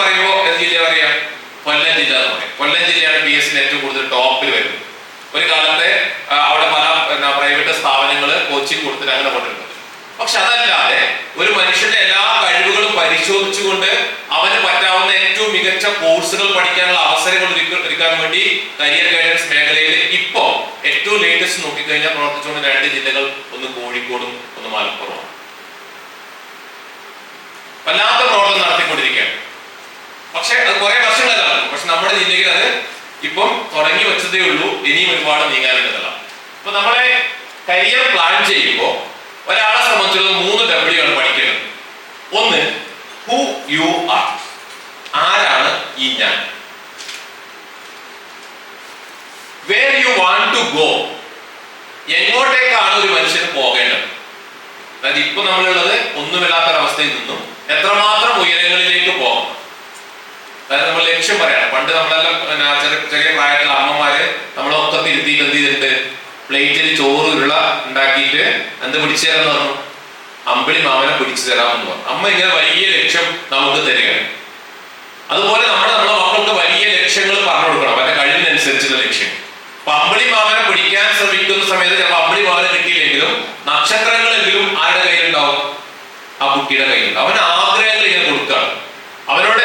പറയുമ്പോൾ ഏത് ജില്ല പറയാം? കൊല്ലം ജില്ല എന്ന് പറയും. കൊല്ലം ജില്ലയാണ് പി എസ് ഏറ്റവും കൂടുതൽ ടോപ്പിൽ വരുന്നത്. ഒരു കാലത്തെ അവിടെ പല പ്രൈവറ്റ് സ്ഥാപനങ്ങൾ കോച്ചിങ് കൊടുത്തിട്ട് അങ്ങനെ കൊണ്ടിരുന്നത് പക്ഷെ അതല്ലാതെ ഒരു മനുഷ്യന്റെ എല്ലാ കഴിവുകളും പരിശോധിച്ചുകൊണ്ട് അവന് പറ്റാവുന്ന ഏറ്റവും മികച്ച കോഴ്സുകൾ പഠിക്കാനുള്ള അവസരങ്ങൾ ഒരുക്കാൻ വേണ്ടി കരിയർ ഗൈഡൻസ് മേഖലയിൽ ഇപ്പോ ഏറ്റവും ലേറ്റസ്റ്റ് നോക്കിക്കഴിഞ്ഞാൽ പ്രവർത്തിച്ചുകൊണ്ട് രണ്ട് ജില്ലകൾ ഒന്ന് കോഴിക്കോടും ഒന്ന് മലപ്പുറമാണ് വല്ലാത്ത പ്രവർത്തനം പക്ഷെ അത് കുറെ വർഷങ്ങളല്ല നടക്കും പക്ഷെ നമ്മുടെ ജില്ലയിൽ അത് ഇപ്പം തുടങ്ങി വെച്ചതേ ഉള്ളൂ. ഇനിയും ഒരുപാട് നീങ്ങാനുള്ളതല്ല അപ്പൊ നമ്മളെ കരിയർ പ്ലാൻ ചെയ്യുമ്പോൾ ഒരാളെ സംബന്ധിച്ചുള്ള മൂന്ന് ഡബ്ല്യു ആണ് പഠിക്കേണ്ടത്. ഒന്ന് ഹു യു ആർ ആരാണ് ഈ ഞാൻ? Where you want to go എങ്ങോട്ടേക്കാണ് ഒരു മനുഷ്യന് പോകേണ്ടത്? അതായത് ഇപ്പൊ നമ്മളുള്ളത് ഒന്നുമില്ലാത്തൊരവസ്ഥയിൽ നിന്നും എത്രമാത്രം ഉയരങ്ങളിലേക്ക് പോകാം? അതായത് നമ്മൾ ലക്ഷ്യം പറയണം. പണ്ട് നമ്മളെല്ലാം ചെറിയ പ്രായത്തിലുള്ള അമ്മമാര് നമ്മളെ ഒക്കെ തിരുത്തിയിട്ട് എന്ത് ചെയ്തിട്ടുണ്ട് പ്ലേറ്റിൽ ചോറ് ഉരുള ഉണ്ടാക്കിയിട്ട് എന്ത് പിടിച്ചു തരാന്ന് പറഞ്ഞു? അമ്പിളി മാമനെ പിടിച്ചു തരാമെന്ന് പറഞ്ഞു. അമ്മ ഇങ്ങനെ വലിയ ലക്ഷ്യം നമുക്ക് തരികയാണ്. അതുപോലെ നമ്മൾ നമ്മുടെ മക്കൾക്ക് വലിയ ലക്ഷ്യങ്ങൾ പറഞ്ഞു കൊടുക്കണം. അവരുടെ കഴിവിനനുസരിച്ചുള്ള ലക്ഷ്യം. അപ്പൊ അമ്പിളി മാമനെ പിടിക്കാൻ ശ്രമിക്കുന്ന സമയത്ത് ചിലപ്പോൾ അമ്പിളി മാമനെ കിട്ടിയില്ലെങ്കിലും നക്ഷത്രങ്ങളെങ്കിലും ആരുടെ കയ്യിലുണ്ടാവും? ആ കുട്ടിയുടെ കയ്യിലുണ്ടാവും. അവന് ആഗ്രഹങ്ങൾ ഇങ്ങനെ കൊടുക്കുകയാണ് അവനോട്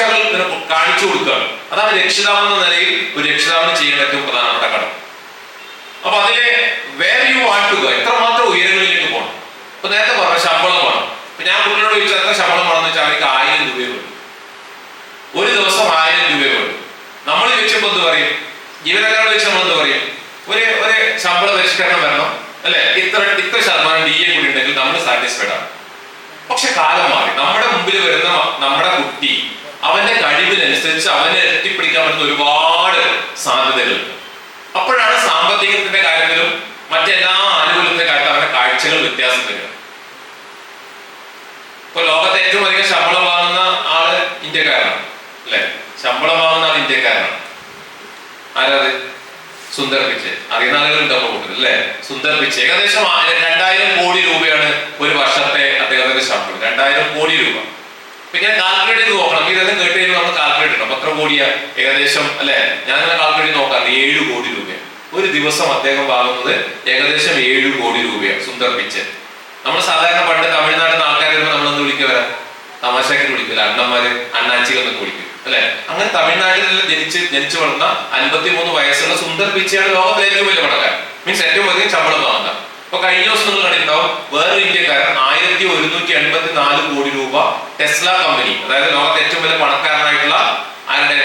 കാഴ്ചകൾ നിനക്ക് കാണിച്ചു കൊടുക്കുകയാണ് അതാണ് രക്ഷിതാവ് എന്ന നിലയിൽ ഒരു രക്ഷിതാവിന് ചെയ്യേണ്ട ഏറ്റവും പ്രധാനപ്പെട്ട കടം അപ്പൊ അതിലെ വേർ യു വാണ്ട് ടു എത്ര എത്രമാത്രം ഉയരങ്ങളിലേക്ക് പോകണം ഇപ്പൊ നേരത്തെ പറഞ്ഞ ശമ്പളം വേണം. ഇപ്പൊ ഞാൻ കുട്ടികളോട് ചോദിച്ചാൽ എത്ര ശമ്പളം വേണമെന്ന് വെച്ചാൽ അവർക്ക് ആയിരം രൂപയെ വേണം ഒരു ദിവസം ആയിരം രൂപയെ വേണം നമ്മൾ ചോദിച്ചപ്പോൾ എന്ത് പറയും? ജീവനക്കാരോട് ചോദിച്ചാൽ നമ്മൾ എന്ത് പറയും? ഒരു ഒരു ശമ്പള പരിഷ്കരണം വരണം. അല്ലെ? ഇത്ര ഇത്ര ശതമാനം ഡി എ കൂടി ഉണ്ടെങ്കിൽ നമ്മൾ സാറ്റിസ്ഫൈഡ് ആണ്. പക്ഷെ കാലം മാറി. നമ്മുടെ മുമ്പിൽ വരുന്ന നമ്മുടെ കുട്ടി അവന്റെ കഴിവിനനുസരിച്ച് അവനെ എത്തിപ്പിടിക്കാൻ പറ്റുന്ന ഒരുപാട് സാധ്യതകളുണ്ട് അപ്പോഴാണ് സാമ്പത്തികത്തിന്റെ കാര്യത്തിലും മറ്റെല്ലാ ആനുകൂല്യത്തിന്റെ കാര്യത്തിലും അവന്റെ കാഴ്ചകൾ വ്യത്യാസം വരിക. ഇപ്പൊ ലോകത്തെ ഏറ്റവും അധികം ശമ്പളം വാങ്ങുന്ന ആൾ ഇന്ത്യക്കാരനാണ് അല്ലെ? ശമ്പളം വാങ്ങുന്ന ആൾ ഇന്ത്യക്കാരനാണ് ആരാത് സുന്ദർ പിച്ചെ അറിയുന്ന ആളുകളുണ്ട് നമ്മുടെ കൂട്ടത്തിൽ അല്ലെ? സുന്ദർ പിച്ചെ ഏകദേശം രണ്ടായിരം കോടി രൂപയാണ് ഒരു വർഷത്തെ അദ്ദേഹത്തിന്റെ ശമ്പളം. രണ്ടായിരം കോടി രൂപ. ഇങ്ങനെ കാൽക്കുലേറ്റ് ചെയ്ത് നോക്കണം. ഇതെല്ലാം കേട്ട് കഴിയുമ്പോൾ നമ്മൾ കാൽക്കുലേറ്റ് അപ്പൊ എത്ര കോടിയാ ഏകദേശം അല്ലെ? ഞാൻ ഇങ്ങനെ കാൽക്കുലേറ്റ് നോക്കാം. ഏഴ് കോടി രൂപ ഒരു ദിവസം അദ്ദേഹം വാങ്ങുന്നത് ഏകദേശം ഏഴ് കോടി രൂപയാണ്. സുന്ദർ പിച്ചെ നമ്മൾ സാധാരണ പണ്ട് തമിഴ്നാട്ടിൽ ആൾക്കാർ വരുമ്പോൾ നമ്മൾ എന്ത് വിളിക്കുക വരാം തമാശക്ക് വിളിക്കില്ല അണ്ണന്മാര് അണ്ണാച്ചികൾ എന്നൊക്കെ വിളിക്കും അല്ലെ? അങ്ങനെ തമിഴ്നാട്ടിൽ ജനിച്ച് ജനിച്ചു വളർന്ന അൻപത്തി മൂന്ന് വയസ്സുള്ള സുന്ദർ പിച്ചയാണ് ലോകത്തിലെ വലിയ പണക്കാരൻ. മീൻസ് ഏറ്റവും അധികം ശമ്പളം വാങ്ങുക അപ്പൊ കഴിഞ്ഞ ദിവസം നിങ്ങൾ കണ്ടിട്ടുണ്ടാവും? വേറൊരു ഇന്ത്യക്കാരൻ ആയിരത്തി ഒരുന്നൂറ്റി എൺപത്തി നാല് കോടി രൂപ ടെസ്ല കമ്പനി അതായത് ലോകത്തെ ഏറ്റവും വലിയ പണക്കാരനായിട്ടുള്ള ആരുടെ?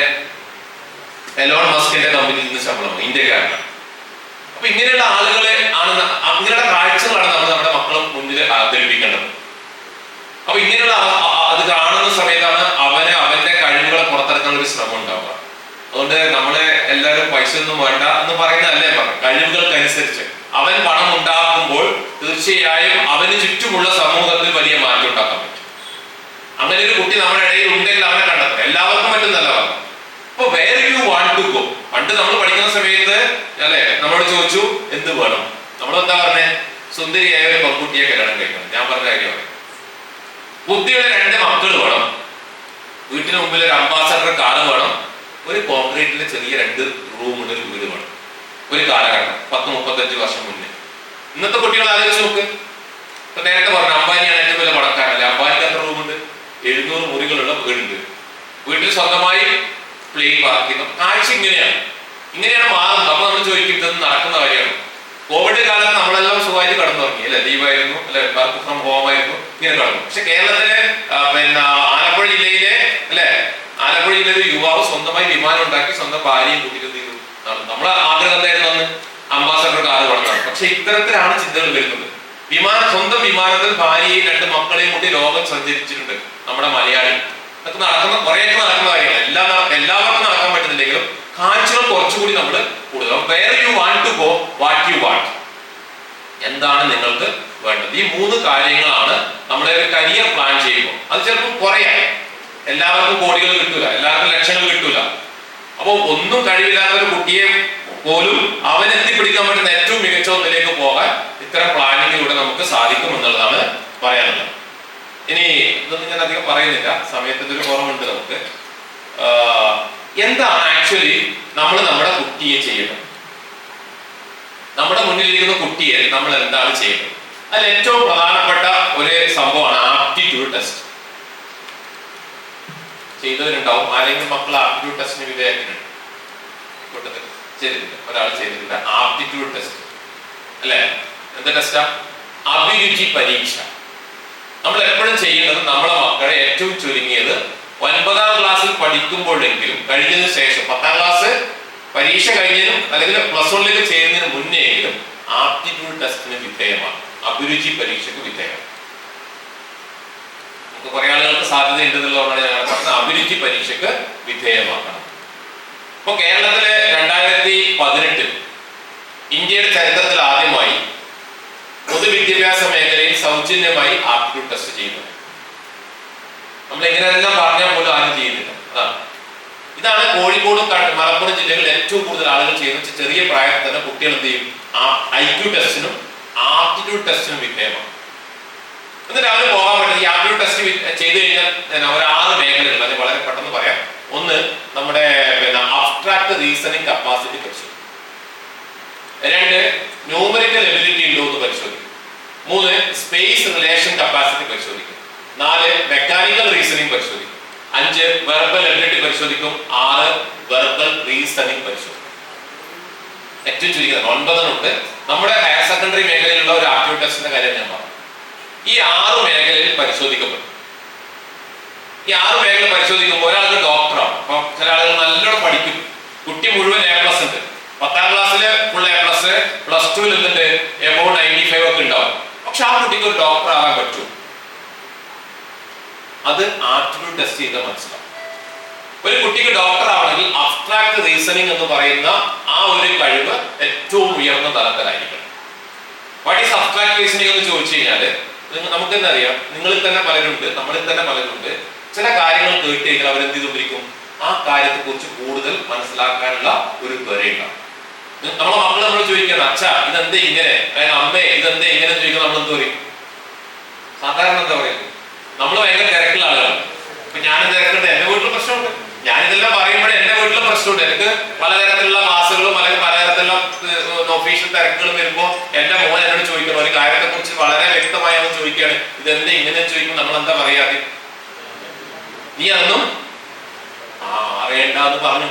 എലോൺ മസ്കിന്റെ കമ്പനിയിൽ നിന്ന് ശമ്പളം വാങ്ങി. ഇന്ത്യക്കാരനാണ്. അപ്പൊ ഇങ്ങനെയുള്ള ആളുകളെ ആണ് ഇങ്ങനെയുള്ള കാഴ്ചകളാണ് നമ്മൾ നമ്മുടെ മക്കളെ മുന്നിൽ അവതരിപ്പിക്കേണ്ടത്. അപ്പൊ ഇങ്ങനെയുള്ള അത് കാണുന്ന സമയത്താണ് അവന് അവന്റെ കഴിവുകളെ പുറത്തിറക്കാൻ ഒരു ശ്രമം ഉണ്ടാവുക. അതുകൊണ്ട് നമ്മളെ എല്ലാവരും പൈസ ഒന്നും വേണ്ട എന്ന് പറയുന്നതല്ലേ കഴിവുകൾക്കനുസരിച്ച്. അവൻ പണം ഉണ്ടാക്കുമ്പോൾ തീർച്ചയായും അവന് ചുറ്റുമുള്ള സമൂഹത്തിൽ വലിയ മാറ്റം ഉണ്ടാക്കാൻ പറ്റും. അങ്ങനെ ഒരു കുട്ടി നമ്മുടെ ഇടയിൽ ഉണ്ടെങ്കിൽ അവനെ കണ്ടെത്തും എല്ലാവർക്കും പറ്റുന്നല്ല അപ്പൊ where you want to go പണ്ട് നമ്മൾ പഠിക്കുന്ന സമയത്ത് അല്ലെ നമ്മളോട് ചോദിച്ചു എന്ത് വേണം? നമ്മൾ എന്താ പറഞ്ഞേ? സുന്ദരിയായ ഒരു പെൺകുട്ടിയെ കല്യാണം കഴിക്കണം. ഞാൻ പറഞ്ഞ കാര്യമാണ് ബുദ്ധിയുടെ രണ്ട് മക്കൾ വേണം. വീട്ടിന് മുമ്പിൽ ഒരു അംബാസഡർ കാറ് വേണം. ഒരു കോൺക്രീറ്റിലെ ചെറിയ രണ്ട് റൂമുള്ള ഒരു വീട് വേണം. ഒരു കാലഘട്ടം പത്ത് മുപ്പത്തഞ്ച് വർഷം മുന്നേ. ഇന്നത്തെ കുട്ടികൾ ആലോചിച്ച് നോക്ക്. ഇപ്പൊ നേരത്തെ പറഞ്ഞു അംബാനിയാണ് ഏറ്റവും വലിയ പടക്കാരല്ലേ അംബാനിക്ക് എത്ര റൂമുണ്ട്? എഴുന്നൂറ് മുറികളുള്ള വീടുണ്ട്. വീട്ടിൽ സ്വന്തമായി പ്ലെയിൻ പാർക്കിംഗ് കാഴ്ച ഇങ്ങനെയാണ്. ഇങ്ങനെയാണ് മാറുന്നത്. അപ്പൊ നമ്മൾ ചോദിക്കും ഇതൊന്നും നടക്കുന്ന കാര്യമാണ്. കോവിഡ് കാലത്ത് നമ്മളെല്ലാം സുഖമായിട്ട് കടന്നു തുടങ്ങി അല്ലെ? ലീവായിരുന്നു. അല്ലെ? വർക്ക് ഫ്രം ഹോം ആയിരുന്നു. ഇങ്ങനെ കടന്നു. പക്ഷെ കേരളത്തിലെ പിന്നെ ആലപ്പുഴ ജില്ലയിലെ അല്ലെ? ആലപ്പുഴ ജില്ലയിലെ യുവാവ് സ്വന്തമായി വിമാനം ഉണ്ടാക്കി സ്വന്തം ഭാര്യയും കൂട്ടിയിട്ട്. നമ്മളെ ആഗ്രഹം എന്തായിരുന്നു അന്ന്? അംബാസഡർ കാർ വളർത്തണം പക്ഷെ ഇത്തരത്തിലാണ് ചിന്തകൾ വരുന്നത്. വിമാന സ്വന്തം വിമാനത്തിൽ ഭാര്യയും രണ്ട് മക്കളെയും കൂടി ലോകം സഞ്ചരിച്ചിട്ടുണ്ട് നമ്മുടെ മലയാളി. അത് നടക്കുന്ന കുറേയൊക്കെ നടക്കുന്ന കാര്യങ്ങൾ എല്ലാം എല്ലാവർക്കും നടക്കാൻ പറ്റുന്നില്ലെങ്കിലും കാഴ്ചകൾ കുറച്ചുകൂടി നമ്മൾ കൂടുതൽ where you want to go what you want എന്താണ് നിങ്ങൾക്ക് വേണ്ടത്? ഈ മൂന്ന് കാര്യങ്ങളാണ് നമ്മുടെ ഒരു കരിയർ പ്ലാൻ ചെയ്യുമ്പോൾ. അത് ചിലപ്പോൾ കുറയാം. എല്ലാവർക്കും കോടികൾ കിട്ടൂല. എല്ലാവർക്കും ലക്ഷങ്ങൾ കിട്ടൂല. അപ്പോൾ ഒന്നും കഴിവില്ലാത്ത ഒരു കുട്ടിയെ പോലും അവനെത്തിപ്പിടിക്കാൻ പറ്റുന്ന ഏറ്റവും മികച്ച ഒന്നിലേക്ക് പോകാൻ ഇത്തരം പ്ലാനിങ്ങിലൂടെ നമുക്ക് സാധിക്കും എന്നുള്ളതാണ് പറയാനുള്ളത്. ഇനി ഇതൊന്നും ഞാൻ അധികം പറയുന്നില്ല. സമയത്തിന്റെ ഒരു കുറവുണ്ട് നമുക്ക്. എന്താണ് ആക്ച്വലി നമ്മൾ നമ്മുടെ കുട്ടിയെ ചെയ്യണം നമ്മുടെ മുന്നിലിരിക്കുന്ന കുട്ടിയെ നമ്മൾ എന്താണ് ചെയ്യുന്നത് അതിൽ ഏറ്റവും പ്രധാനപ്പെട്ട ഒരു സംഭവമാണ് ആപ്റ്റിറ്റ്യൂഡ് ടെസ്റ്റ് ചെയ്തവരുണ്ടാവും. ആരെങ്കിലും മക്കൾ ആപ്റ്റിറ്റ്യൂഡ് ടെസ്റ്റിന് വിധേയത്തിനുണ്ട് കൂട്ടത്തിൽ ചെയ്തിട്ടുണ്ട്. ഒരാൾ ചെയ്തിട്ടുണ്ട്. Aptitude test. അല്ലേ? എന്ത് ടെസ്റ്റാ? അഭിരുചി പരീക്ഷ. നമ്മൾ എപ്പോഴും ചെയ്യുന്നത് നമ്മളെ മക്കളെ ഏറ്റവും ചുരുങ്ങിയത് ഒൻപതാം ക്ലാസ്സിൽ പഠിക്കുമ്പോഴെങ്കിലും കഴിഞ്ഞതിന് ശേഷം പത്താം ക്ലാസ് പരീക്ഷ കഴിഞ്ഞതിനും അല്ലെങ്കിൽ പ്ലസ് വണ്ണിലേക്ക് ചെയ്യുന്നതിന് എങ്കിലും ആപ്റ്റിറ്റ്യൂഡ് ടെസ്റ്റിന് വിധേയമാണ്. അഭിരുചി പരീക്ഷയ്ക്ക് വിധേയമാണ്. കുറെ ആളുകൾക്ക് സാധ്യത ഞാൻ പറഞ്ഞത് അഭിരുചി പരീക്ഷയ്ക്ക് വിധേയമാക്കണം. ഇപ്പൊ കേരളത്തിലെ രണ്ടായിരത്തി പതിനെട്ടിൽ ഇന്ത്യയുടെ ചരിത്രത്തിൽ ആദ്യമായി പൊതുവിദ്യാഭ്യാസ മേഖലയിൽ സൗജന്യമായി ആപ്റ്റിറ്റ്യൂഡ് ടെസ്റ്റ് ചെയ്യുന്നു. നമ്മൾ എങ്ങനെയെല്ലാം പറഞ്ഞാൽ പോലും ആരും ചെയ്യുന്നില്ല. അതാണ്. ഇതാണ് കോഴിക്കോടും മലപ്പുറം ജില്ലകളിൽ ഏറ്റവും കൂടുതൽ ആളുകൾ ചെയ്യുന്ന ചെറിയ പ്രായത്തിൽ തന്നെ കുട്ടികൾ എന്ത് ചെയ്യും? ഐ ക്യു ടെസ്റ്റിനും ആപ്റ്റിറ്റ്യൂഡ് ടെസ്റ്റിനും വിധേയമാണ് എന്നിട്ട് അവന് പോകാൻ പറ്റും ഈ ആപ്റ്റിറ്റ്യൂഡ് ടെസ്റ്റ് ചെയ്ത് കഴിഞ്ഞാൽ ഒരു ആറ് മേഖലകൾ അത് വളരെ പെട്ടെന്ന് പറയാം. ഒന്ന് നമ്മുടെ പിന്നെ അബ്സ്ട്രാക്ട് റീസണിങ് കപ്പാസിറ്റി പരിശോധിക്കും രണ്ട് ന്യൂമറിക്കൽ എബിലിറ്റി ഉണ്ടോ എന്ന് പരിശോധിക്കും മൂന്ന് സ്പേസ് റിലേഷൻ കപ്പാസിറ്റി പരിശോധിക്കും നാല് മെക്കാനിക്കൽ റീസണിങ് പരിശോധിക്കും അഞ്ച് വെർബൽ എബിലിറ്റി പരിശോധിക്കും. ആറ് വെർബൽ റീസണിങ് പരിശോധിക്കും. ഏറ്റവും ചുരുക്കുന്നത് ഒൻപതെണ്ണുണ്ട് നമ്മുടെ ഹയർ സെക്കൻഡറി മേഖലയിലുള്ള ഒരു ആപ്റ്റിറ്റ്യൂഡ് ടെസ്റ്റിന്റെ കാര്യം ഞാൻ പറഞ്ഞു. ഈ ആറ് മേഖലയിൽ പരിശോധിക്കപ്പെടും. ഈ ആറ് മേഖല പരിശോധിക്കുമ്പോൾ ഒരാൾക്ക് ഡോക്ടറാണ് അപ്പൊ ചില ആളുകൾ നല്ലോണം പഠിക്കും. കുട്ടി മുഴുവൻ എ പ്ലസ് ഉണ്ട്. പത്താം ക്ലാസ്സിലെ ഫുൾ എ പ്ലസ് പ്ലസ് ടുവിൽ എന്തുണ്ട് എബോ നയന്റി ഫൈവ് ഒക്കെ ഉണ്ടാവും. പക്ഷെ ആ കുട്ടിക്ക് ഒരു ഡോക്ടർ ആകാൻ പറ്റും. അത് ആപ്റ്റിറ്റ്യൂഡ് ടെസ്റ്റ് ചെയ്താൽ മനസ്സിലാവും. ഒരു കുട്ടിക്ക് ഡോക്ടർ ആവണമെങ്കിൽ അബ്സ്ട്രാക്ട് റീസണിങ് എന്ന് പറയുന്ന ആ ഒരു കഴിവ് ഏറ്റവും ഉയർന്ന തലത്തിലായിരിക്കണം. വാട്ട് ഈസ് അബ്സ്ട്രാക്ട് റീസണിങ് എന്ന് ചോദിച്ചു കഴിഞ്ഞാൽ നിങ്ങ- നമുക്ക് തന്നെ അറിയാം. നിങ്ങളിൽ തന്നെ പലരുണ്ട് നമ്മളിൽ തന്നെ പലരുണ്ട്. ചില കാര്യങ്ങൾ കേട്ട് കഴിഞ്ഞാൽ അവരെന്ത് ചെയ്തുകൊണ്ടിരിക്കും ആ കാര്യത്തെ കുറിച്ച് കൂടുതൽ മനസ്സിലാക്കാനുള്ള ഒരു ത്വരയുണ്ടാവും നമ്മളെ മക്കൾ നമ്മൾ ചോദിക്കണം അച്ഛ ഇതെന്തേ ഇങ്ങനെ? അമ്മേ ഇതെന്തേ ഇങ്ങനെ ചോദിക്കണം നമ്മൾ എന്ത് പറയും? സാധാരണ എന്താ പറയുന്നത് നമ്മൾ ഭയങ്കര തിരക്കുള്ള ആളുകളാണ്. ഇപ്പൊ ഞാൻ തിരക്കുണ്ട്? എന്റെ വീട്ടിൽ പ്രശ്നമുണ്ട്. ഞാനിതെല്ലാം പറയുമ്പോഴേ എന്റെ വീട്ടിൽ പ്രശ്നമുണ്ട്. എനിക്ക് പലതരത്തിലുള്ള ഒഫീഷ്യൽ തിരക്കുകൾ വരുമ്പോൾ എന്റെ മോൻ എന്നോട് ചോദിക്കണം ഒരു കാര്യത്തെ കുറിച്ച് വളരെ വ്യക്തമായി അവൻ ചോദിക്കുകയാണ് ഇതെന്താ ഇങ്ങനെ ചോദിക്കുമ്പോൾ നമ്മൾ എന്താ പറയാതെ നീ അതൊന്നും ആ അറിയണ്ടെന്ന് പറഞ്ഞു.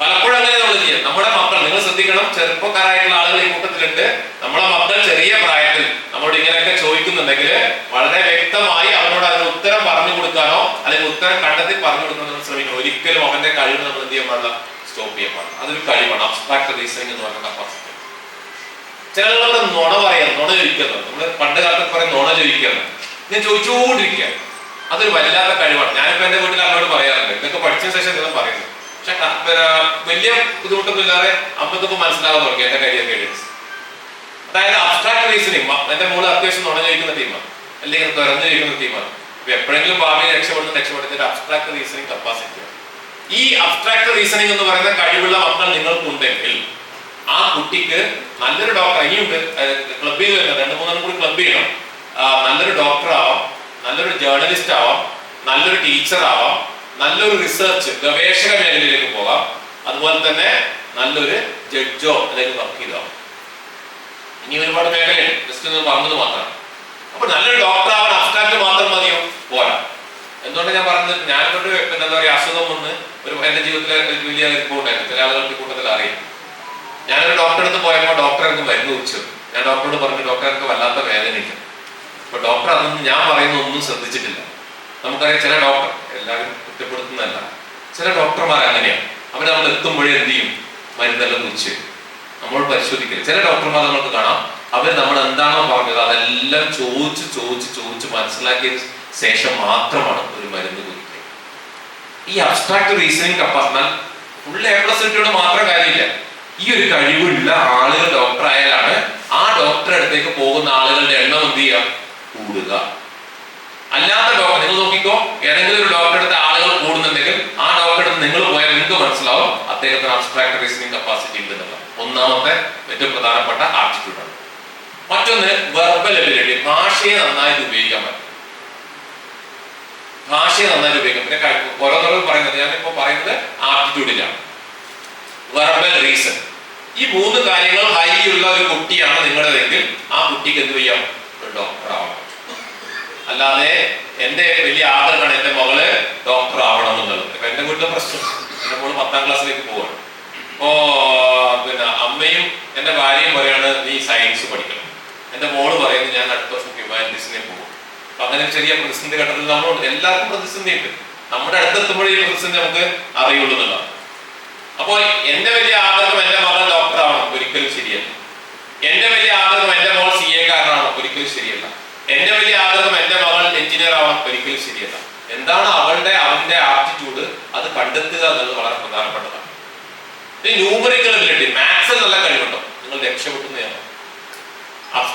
പലപ്പോഴും അങ്ങനെ നമ്മൾ ചെയ്യാം. നമ്മുടെ മക്കൾ നിങ്ങൾ ശ്രദ്ധിക്കണം ചെറുപ്പക്കാരായിട്ടുള്ള ആളുകൾ ഈ കൂട്ടത്തിലുണ്ട്. നമ്മുടെ മക്കൾ ചെറിയ പ്രായത്തിൽ നമ്മളോട് ഇങ്ങനെയൊക്കെ ചോദിക്കുന്നുണ്ടെങ്കിൽ വളരെ വ്യക്തമായി അവനോട് അതിന് ഉത്തരം പറഞ്ഞു കൊടുക്കാനോ അല്ലെങ്കിൽ ഉത്തരം കണ്ടെത്തി പറഞ്ഞു കൊടുക്കാനോ ശ്രമിക്കണം. ഒരിക്കലും അവന്റെ കഴിവ് നമ്മൾ എന്ത് ചെയ്യാൻ പാടില്ല. സ്റ്റോപ്പ് ചെയ്യാൻ പാടില്ല. അതൊരു കഴിവാണ്. അബ്സ്ട്രാക്ട് റീസണിങ് എന്ന് പറയുന്ന കപ്പാസിറ്റി ചില ആളുകൾ നുണ പറയാം നുണ ചോദിക്കുന്നത് നമ്മൾ പണ്ട് കാലത്ത് പറയും നുണ ചോദിക്കുന്നത് ഞാൻ ചോദിച്ചുകൊണ്ടിരിക്കുക അതൊരു വല്ലാത്ത കഴിവാണ്. ഞാനിപ്പോ എന്റെ വീട്ടിൽ അമ്മയോട് പറയാറുണ്ട്. ഇതൊക്കെ പഠിച്ച ശേഷം ഇതെല്ലാം പറയുന്നത് പക്ഷെ വലിയ ബുദ്ധിമുട്ടൊന്നും ഇല്ലാതെ അമ്മക്കൊക്കെ മനസ്സിലാകാൻ തുടങ്ങി എന്റെ കരിയർ ഗൈഡൻസ് അതായത് അബ്സ്ട്രാക്ട് റീസണിങ് എന്റെ മോൾ അത്യാവശ്യം നുണ ചോദിക്കുന്ന ടീമാണ്. അല്ലെങ്കിൽ തുറന്നു ചോദിക്കുന്ന ടീമാണ്. എപ്പോഴെങ്കിലും ഭാവിയിൽ രക്ഷപ്പെടുന്ന രക്ഷപ്പെടുന്ന അബ്സ്ട്രാക്ട് റീസണിങ് കപ്പാസിറ്റി ഈ അബ്സ്ട്രാക്ട് റീസണിങ് എന്ന് പറയുന്ന കഴിവുള്ള മക്കൾ നിങ്ങൾക്കുണ്ടെങ്കിൽ ആ കുട്ടിക്ക് നല്ലൊരു ഡോക്ടർ ഇനിയുണ്ട് ചെയ്ത് വരുന്നത്. രണ്ട് മൂന്നെണ്ണം കൂടി ക്ലബ് ചെയ്യണം. നല്ലൊരു ഡോക്ടർ ആവാം നല്ലൊരു ജേർണലിസ്റ്റ് ആവാം നല്ലൊരു ടീച്ചർ ആവാം നല്ലൊരു റിസർച്ച് ഗവേഷക മേഖലയിലേക്ക് പോകാം. അതുപോലെ തന്നെ നല്ലൊരു ജഡ്ജോ അല്ലെങ്കിൽ വക്കീലോ. ഇനി ഒരുപാട് മേഖലയുണ്ട്. ജസ്റ്റ് ഒന്ന് പറഞ്ഞത് മാത്രമാണ് അപ്പൊ നല്ലൊരു ഡോക്ടർ ആവാൻ അബ്സ്ട്രാക്ട് മാത്രം മതിയോ? പോരാ. എന്തുകൊണ്ട് ഞാൻ പറഞ്ഞത്? ഞാൻ പിന്നെ എന്താ പറയുക അസുഖം വന്ന് ഒരു എന്റെ ജീവിതത്തിലെ വലിയ റിപ്പോർട്ടായിരുന്നു ചില ആളുകൾക്ക് കൂട്ടത്തിൽ അറിയാം. ഞാനൊരു ഡോക്ടറെ അടുത്ത് പോയപ്പോൾ ഡോക്ടർ എനിക്ക് മരുന്ന് കുറിച്ചു ഞാൻ ഡോക്ടറോട് പറഞ്ഞു ഡോക്ടർ എനിക്ക് വല്ലാത്ത വേദനയ്ക്കും അപ്പൊ ഡോക്ടർ അതൊന്നും ഞാൻ പറയുന്ന ഒന്നും ശ്രദ്ധിച്ചിട്ടില്ല. നമുക്കറിയാം ചില ഡോക്ടർ എല്ലാവരും കുറ്റപ്പെടുത്തുന്നതല്ല. ചില ഡോക്ടർമാർ അങ്ങനെയാണ് അവർ നമ്മൾ എത്തുമ്പോഴേ എന്ത് ചെയ്യും? മരുന്നെല്ലാം കുറിച്ച് നമ്മൾ പരിശോധിക്കില്ല. ചില ഡോക്ടർമാർ നമുക്ക് കാണാം. അവർ നമ്മൾ എന്താണോ പറഞ്ഞത് അതെല്ലാം ചോദിച്ച് ചോദിച്ച് ചോദിച്ച് മനസ്സിലാക്കിയ ശേഷം മാത്രമാണ് ഒരു മരുന്ന് കുറിക്കുക ഈ abstract reasoning capacity full A plus കിട്ടിയോട് മാത്രം കാര്യമില്ല. ഈ ഒരു കഴിവുള്ള ആളുകൾ ഡോക്ടർ ആയാലാണ് ആ ഡോക്ടറെ അടുത്തേക്ക് പോകുന്ന ആളുകളുടെ എണ്ണം എന്ത് ചെയ്യുക? കൂടുക. അല്ലാത്ത ഡോക്ടർ നിങ്ങൾ നോക്കിക്കോ ഏതെങ്കിലും ഒരു ഡോക്ടറെ അടുത്ത് ആളുകൾ കൂടുന്നുണ്ടെങ്കിൽ ആ ഡോക്ടറെടുത്ത് നിങ്ങൾ പോയാൽ നിങ്ങൾക്ക് മനസ്സിലാവും അദ്ദേഹത്തിന് അബ്സ്ട്രാക്ട് റീസണിങ് കപ്പാസിറ്റി ഉണ്ട് എന്നുള്ള ഒന്നാമത്തെ ഏറ്റവും പ്രധാനപ്പെട്ട ആപ്റ്റിറ്റ്യൂഡാണ്. മറ്റൊന്ന് വെർബൽ എബിലിറ്റി ഭാഷയെ നന്നായിട്ട് ഉപയോഗിക്കാൻ പറ്റും. ഭാഷയെ നന്നായിട്ട് ഉപയോഗിക്കാം. പിന്നെ ഓരോന്നോരോ പറയുന്നത് ഇപ്പൊ പറയുന്നത് ആപ്റ്റിറ്റ്യൂഡിലാണ് വെർബൽ റീസൺ ഈ മൂന്ന് കാര്യങ്ങൾ ഹൈ ഉള്ള ഒരു കുട്ടിയാണ് നിങ്ങളുടെതെങ്കിൽ ആ കുട്ടിക്ക് എന്ത് ചെയ്യാം? ഡോക്ടർ ആവണം. അല്ലാതെ എന്റെ വലിയ ആഗ്രഹമാണ് എന്റെ മകൾ ഡോക്ടർ ആവണം എന്നുള്ളത് ഇപ്പൊ എന്റെ വീട്ടിലെ പ്രശ്നം. എന്റെ മോൾ പത്താം ക്ലാസ്സിലേക്ക് പോവാണ്. അപ്പോ പിന്നെ അമ്മയും എന്റെ ഭാര്യയും പറയാണ് നീ സയൻസ് പഠിക്കണം. എന്റെ മോൾ പറയുന്നത് ഞാൻ അടുത്ത വർഷം ഹ്യൂമാനിറ്റീസിനെ പോകും അങ്ങനെ ചെറിയ പ്രതിസന്ധി ഘട്ടത്തിൽ നമ്മളുണ്ട് എല്ലാവർക്കും പ്രതിസന്ധി ഉണ്ട് നമ്മുടെ അടുത്തെത്തുമ്പോഴേ ഈ പ്രതിസന്ധി നമുക്ക് അറിയുള്ളൂ എന്നുള്ളതാണ്. അപ്പോൾ എന്റെ വലിയ ആഗ്രഹം എന്റെ മകൾ ഡോക്ടറാണ് ഒരിക്കലും ശരിയല്ല. എന്റെ വലിയ ആഗ്രഹം എന്റെ മോൾ സി എ കാരനാണ് ഒരിക്കലും ശരിയല്ല. എന്റെ വലിയ ആഗ്രഹം എന്റെ മകൾ എഞ്ചിനീയർ ആവണം ഒരിക്കലും ശരിയല്ല. എന്താണ് അവളുടെ അവന്റെ ആപ്റ്റിറ്റ്യൂഡ് അത് കണ്ടെത്തുക എന്നുള്ളത് വളരെ പ്രധാനപ്പെട്ടതാണ്. ന്യൂമറിക്കൽ എബിലിറ്റി മാത്സിൽ നല്ല കഴിവുണ്ടോ? നിങ്ങൾ രക്ഷപ്പെടുന്നതാണ്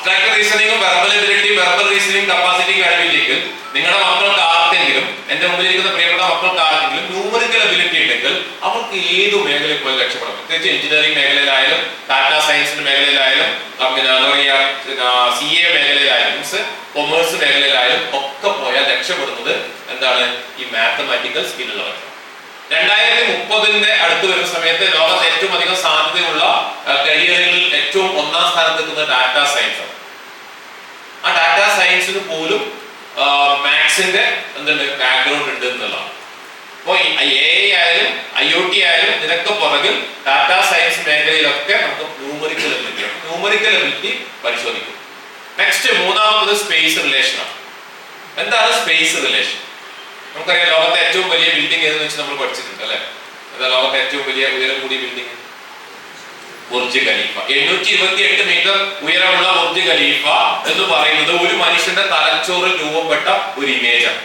abstract റീസണിങ്ങും verbal ability verbal reasoning capacity കഴിവില്ലെങ്കിൽ നിങ്ങളുടെ മക്കൾക്ക് ആർക്കെങ്കിലും എന്റെ മുമ്പിൽ ഇരിക്കുന്ന പ്രിയപ്പെട്ട മക്കൾക്ക് ആർക്കെങ്കിലും ന്യൂമറിക്കൽ എബിലിറ്റി ഉണ്ടെങ്കിൽ അവർക്ക് ഏതു മേഖലയിൽ പോയി രക്ഷപ്പെടാം പ്രത്യേകിച്ച് എഞ്ചിനീയറിംഗ് മേഖലയിലായാലും ഡാറ്റാ സയൻസിന്റെ മേഖലയിലായാലും പിന്നെ എന്താ പറയുക സി എ മേഖലയിലായാലും കൊമേഴ്സ് മേഖലയിലായാലും ഒക്കെ പോയാൽ രക്ഷപ്പെടുന്നത് എന്താണ്? ഈ മാത്തമാറ്റിക്കൽ സ്കില്ലുള്ളവർ രണ്ടായിരത്തി മുപ്പതിന്റെ അടുത്ത് വരുന്ന സമയത്ത് ലോകത്ത് ഏറ്റവും അധികം സാധ്യതയുള്ള കരിയറുകളിൽ ഏറ്റവും ഒന്നാം സ്ഥാനത്ത് നിൽക്കുന്ന ഡാറ്റാ സയൻസ് ആണ്. ആ ഡാറ്റ സയൻസിന് പോലും മാത്സിന്റെ എന്തുണ്ട് ബാക്ക്ഗ്രൗണ്ട് ഉണ്ട് എന്നുള്ളതാണ്. അപ്പോൾ എ ആയാലും ഐ ഒ ടി ആയാലും ഇതിനൊക്കെ പുറകിൽ ഡാറ്റ സയൻസ് മേഖലയിലൊക്കെ നമുക്ക് ന്യൂമറിക്കൽ എബിലിറ്റി ന്യൂമറിക്കൽ എബിലിറ്റി പരിശോധിക്കും. നെക്സ്റ്റ് മൂന്നാമത്തത് സ്പേസ് റിലേഷൻ ആണ്. എന്താണ് സ്പേസ് റിലേഷൻ നമുക്കറിയാം ലോകത്തെ ഏറ്റവും വലിയ ബിൽഡിംഗ് ഏതെന്ന് വെച്ച് നമ്മൾ പഠിച്ചിട്ടുണ്ട് അല്ലെ? എന്താ ലോകത്തെ ഏറ്റവും വലിയ ഉയരം കൂടിയ ബിൽഡിംഗ് ബുർജ് ഖലീഫ. മീറ്റർ ഉയരമുള്ള ബുർജ് ഖലീഫ എന്ന് പറയുന്നത് ഒരു മനുഷ്യന്റെ തലച്ചോറിൽ രൂപപ്പെട്ട ഒരു ഇമേജാണ്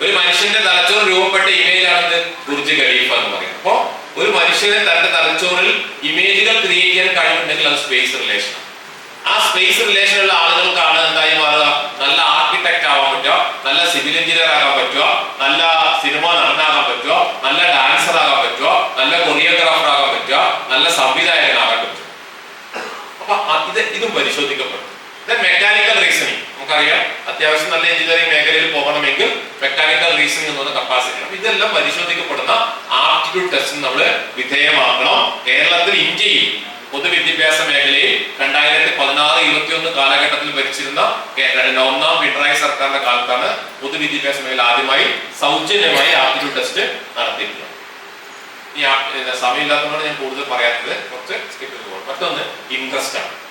ഒരു മനുഷ്യന്റെ തലച്ചോറിൽ രൂപപ്പെട്ട ഇമേജ് ആണെന്ന് ബുർജ് ഖലീഫ എന്ന് പറയുന്നത്. അപ്പോ ഒരു മനുഷ്യനെ തന്റെ തലച്ചോറിൽ ഇമേജുകൾ ക്രിയേറ്റ് ചെയ്യാൻ കഴിവുണ്ടെങ്കിൽ അത് സ്പേസ് റിലേഷൻ ആ സ്പേസ് റിലേഷൻ ഉള്ള ആളുകൾക്കാണ് എന്തായി മാറുക? നല്ല ആർക്കിടെക്ട് ആവാൻ പറ്റുക നല്ല സിവിൽ എഞ്ചിനീയർ ആകാൻ പറ്റുക നല്ല സിനിമ നടനാകാൻ പറ്റുക നല്ല ഡാൻസർ ആകാൻ പറ്റുക നല്ല കൊറിയോഗ്രാഫർ ആകാൻ പറ്റുക നല്ല സംവിധായകനാകാൻ പറ്റുക അപ്പൊ അ- ഇത് പരിശോധിക്കപ്പെടും. മെക്കാനിക്കൽ റീസണിങ് നമുക്കറിയാം അത്യാവശ്യം നല്ല എഞ്ചിനീയറിംഗ് മേഖലയിൽ പോകണമെങ്കിൽ മെക്കാനിക്കൽ റീസണിങ് എന്ന് പറഞ്ഞ കപ്പാസിറ്റി ഇതെല്ലാം പരിശോധിക്കപ്പെടുന്ന ആപ്റ്റിറ്റ്യൂഡ് ടെസ്റ്റ് നമ്മൾ വിധേയമാക്കണം കേരളത്തിൽ ഇന്ത്യയിൽ പൊതുവിദ്യാഭ്യാസ മേഖലയിൽ രണ്ടായിരത്തി പതിനാറ് ഇരുപത്തിയൊന്ന് കാലഘട്ടത്തിൽ ഭരിച്ചിരുന്ന ഒന്നാം പിണറായി സർക്കാരിന്റെ കാലത്താണ് പൊതുവിദ്യാഭ്യാസ മേഖല ആദ്യമായി സൗജന്യമായി ആപ്റ്റിറ്റ്യൂഡ് ടെസ്റ്റ് നടത്തിയിട്ടുള്ളത് ഈ സമയമില്ലാത്തതുകൊണ്ട് ഞാൻ കൂടുതൽ പറയാത്തത്. കുറച്ച് സ്കിപ്പ് ചെയ്തു മറ്റൊന്ന് ഇൻട്രസ്റ്റ് ആണ്.